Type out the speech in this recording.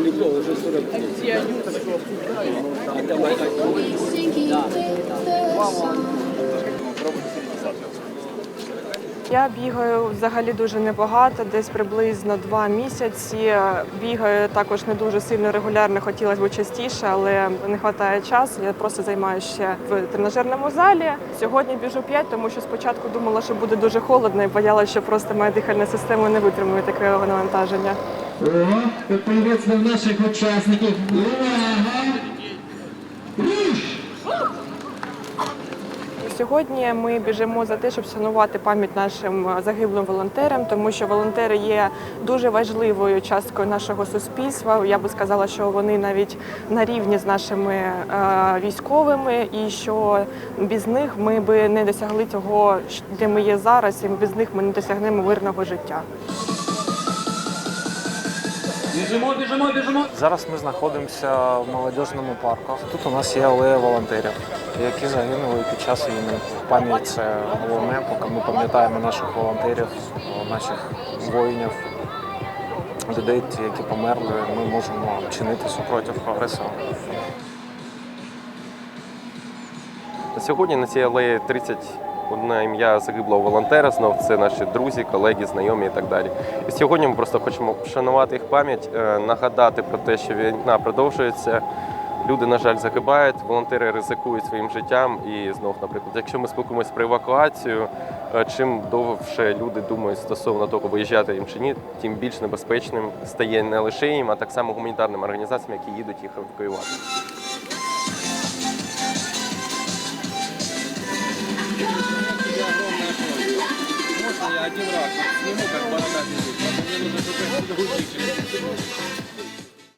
далеко, уже 40 Я бігаю взагалі дуже небагато, десь приблизно два місяці. Бігаю також не дуже сильно регулярно, хотілося б частіше, але не вистачає часу. Я просто займаюся ще в тренажерному залі. Сьогодні біжу 5, тому що спочатку думала, що буде дуже холодно і боялася, що просто моя дихальна система не витримує такого навантаження. О, поприветствуем наших участников. Увага! Сьогодні ми біжимо за те, щоб вшанувати пам'ять нашим загиблим волонтерам, тому що волонтери є дуже важливою часткою нашого суспільства. Я би сказала, що вони навіть на рівні з нашими е, військовими, і що без них ми би не досягли того, де ми є зараз, і без них ми не досягнемо мирного життя. Біжимо, біжимо, біжимо. Зараз ми знаходимося в молодіжному парку. Тут у нас є алея волонтерів, які загинули під час війни. Пам'ять це головне, поки ми пам'ятаємо наших волонтерів, наших воїнів, людей, які померли, ми можемо чинити супротив агресора. Сьогодні на цій алеї 31 ім'я загиблого волонтера. Знов це наші друзі, колеги, знайомі і так далі. І сьогодні ми просто хочемо вшанувати їх пам'ять, е, нагадати про те, що війна продовжується. Люди, на жаль, загибають, волонтери ризикують своїм життям. І знов, наприклад, якщо ми спілкуємося про евакуацію, е, чим довше люди думають стосовно того, виїжджати їм чи ні, тим більш небезпечним стає не лише їм, а так само гуманітарним організаціям, які їдуть їх евакуювати. Можно я один раз вот сниму, как борода бежит? Мне нужно, чтобы это